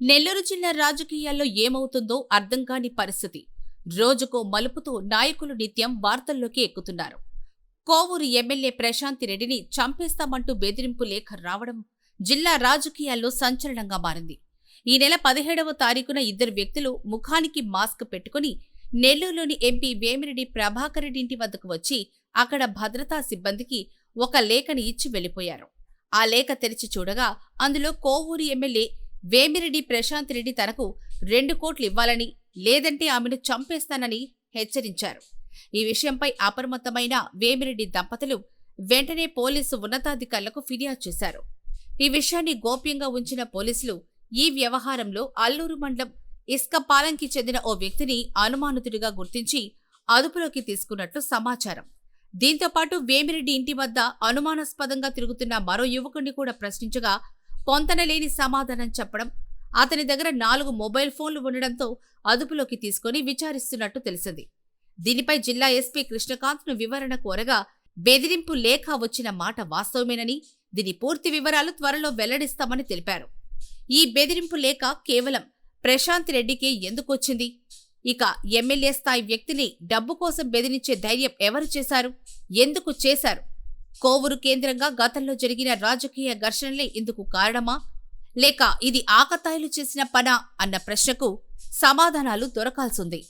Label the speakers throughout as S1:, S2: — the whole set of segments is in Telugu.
S1: నెల్లూరు జిల్లా రాజకీయాల్లో ఏమవుతుందో అర్థం కాని పరిస్థితి. రోజుకో మలుపుతూ నాయకులు నిత్యం వార్తల్లోకి ఎక్కుతున్నారు. కోవూరు ఎమ్మెల్యే ప్రశాంతి రెడ్డిని చంపేస్తామంటూ బెదిరింపు లేఖ రావడం జిల్లా రాజకీయాల్లో సంచలనంగా మారింది. ఈ నెల పదిహేడవ తారీఖున ఇద్దరు వ్యక్తులు ముఖానికి మాస్క్ పెట్టుకుని నెల్లూరులోని ఎంపీ వేమిరెడ్డి ప్రభాకర్ రెడ్డి ఇంటి వద్దకు వచ్చి అక్కడ భద్రతా సిబ్బందికి ఒక లేఖని ఇచ్చి వెళ్ళిపోయారు ఆ లేఖ తెరిచి చూడగా అందులో కోవూరు ఎమ్మెల్యే వేమిరెడ్డి ప్రశాంత్ రెడ్డి తనకు రెండు కోట్లు ఇవ్వాలని లేదంటే ఆమెను చంపేస్తానని హెచ్చరించారు. ఈ విషయంపై అప్రమత్తమైన వేమిరెడ్డి దంపతులు వెంటనే పోలీసు ఉన్నతాధికారులకు ఫిర్యాదు చేశారు. ఈ విషయాన్ని గోప్యంగా ఉంచిన పోలీసులు ఈ వ్యవహారంలో అల్లూరు మండలం ఇస్కపాలెంకి చెందిన ఓ వ్యక్తిని అనుమానితుడిగా గుర్తించి అదుపులోకి తీసుకున్నట్లు సమాచారం. దీంతో పాటు వేమిరెడ్డి ఇంటి వద్ద అనుమానాస్పదంగా తిరుగుతున్న మరో యువకుడిని కూడా ప్రశ్నించగా పొంతనలేని సమాధానం చెప్పడం అతని దగ్గర నాలుగు మొబైల్ ఫోన్లు ఉండడంతో అదుపులోకి తీసుకుని విచారిస్తున్నట్టు తెలిసింది. దీనిపై జిల్లా ఎస్పీ కృష్ణకాంత్ను వివరణ కోరగా బెదిరింపు లేఖ వచ్చిన మాట వాస్తవమేనని దీని పూర్తి వివరాలు త్వరలో వెల్లడిస్తామని తెలిపారు. ఈ బెదిరింపు లేఖ కేవలం ప్రశాంత్ రెడ్డికే ఎందుకొచ్చింది ఇక ఎమ్మెల్యే స్థాయి వ్యక్తిని డబ్బు కోసం బెదిరించే ధైర్యం ఎవరు చేశారు? ఎందుకు చేశారు? కోవూరు కేంద్రంగా గతంలో జరిగిన రాజకీయ ఘర్షణలే ఇందుకు కారణమా? లేక ఇది ఆకతాయిలు చేసిన పనా? అన్న ప్రశ్నకు సమాధానాలు దొరకాల్సింది.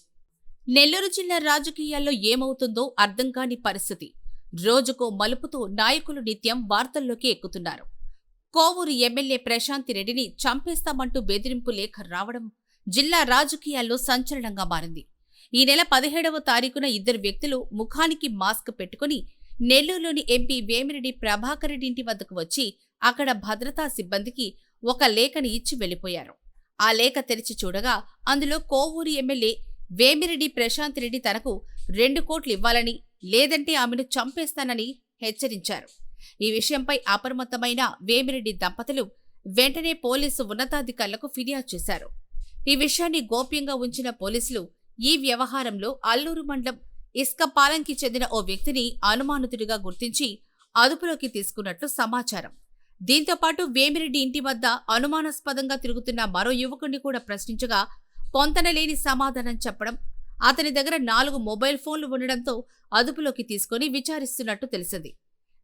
S1: నెల్లూరు జిల్లా రాజకీయాల్లో ఏమవుతుందో అర్థం కాని పరిస్థితి. రోజుకో మలుపుతూ నాయకులు నిత్యం వార్తల్లోకి ఎక్కుతున్నారు. కోవూరు ఎమ్మెల్యే ప్రశాంతి రెడ్డిని చంపేస్తామంటూ బెదిరింపు లేఖ రావడం జిల్లా రాజకీయాల్లో సంచలనంగా మారింది. ఈ నెల పదిహేడవ తారీఖున ఇద్దరు వ్యక్తులు ముఖానికి మాస్క్ పెట్టుకుని నెల్లూరులోని ఎంపీ వేమిరెడ్డి ప్రభాకర్ రెడ్డి ఇంటి వద్దకు వచ్చి అక్కడ భద్రతా సిబ్బందికి ఒక లేఖని ఇచ్చి వెళ్ళిపోయారు. ఆ లేఖ తెరిచి చూడగా అందులో కోవూరు ఎమ్మెల్యే వేమిరెడ్డి ప్రశాంత్ రెడ్డి తనకు రెండు కోట్లు ఇవ్వాలని లేదంటే ఆమెను చంపేస్తానని హెచ్చరించారు. ఈ విషయంపై అప్రమత్తమైన వేమిరెడ్డి దంపతులు వెంటనే పోలీసు ఉన్నతాధికారులకు ఫిర్యాదు చేశారు. ఈ విషయాన్ని గోప్యంగా ఉంచిన పోలీసులు ఈ వ్యవహారంలో అల్లూరు మండలం ఇస్కపాలెంకి చెందిన ఓ వ్యక్తిని అనుమానితుడిగా గుర్తించి అదుపులోకి తీసుకున్నట్లు సమాచారం. దీంతో పాటు వేమిరెడ్డి ఇంటి వద్ద అనుమానాస్పదంగా తిరుగుతున్న మరో యువకుడిని కూడా ప్రశ్నించగా పొంతనలేని సమాధానం చెప్పడం అతని దగ్గర నాలుగు మొబైల్ ఫోన్లు ఉండడంతో అదుపులోకి తీసుకుని విచారిస్తున్నట్టు తెలిసింది.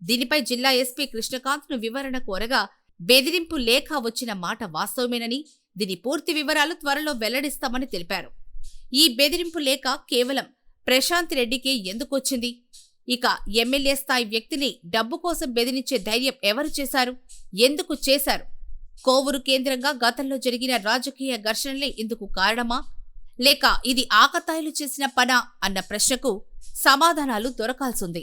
S1: దీనిపై జిల్లా ఎస్పీ కృష్ణకాంత్ను వివరణ కోరగా బెదిరింపు లేఖ వచ్చిన మాట వాస్తవమేనని దీని పూర్తి వివరాలు త్వరలో వెల్లడిస్తామని తెలిపారు. ఈ బెదిరింపు లేఖ కేవలం ప్రశాంత్ రెడ్డికి ఎందుకొచ్చింది? ఇక ఎమ్మెల్యే స్థాయి వ్యక్తిని డబ్బు కోసం బెదిరించే ధైర్యం ఎవరు చేశారు? ఎందుకు చేశారు? కోవూరు కేంద్రంగా గతంలో జరిగిన రాజకీయ ఘర్షణలే ఇందుకు కారణమా? లేక ఇది ఆకతాయిలు చేసిన పనా? అన్న ప్రశ్నకు సమాధానాలు దొరకాల్సింది.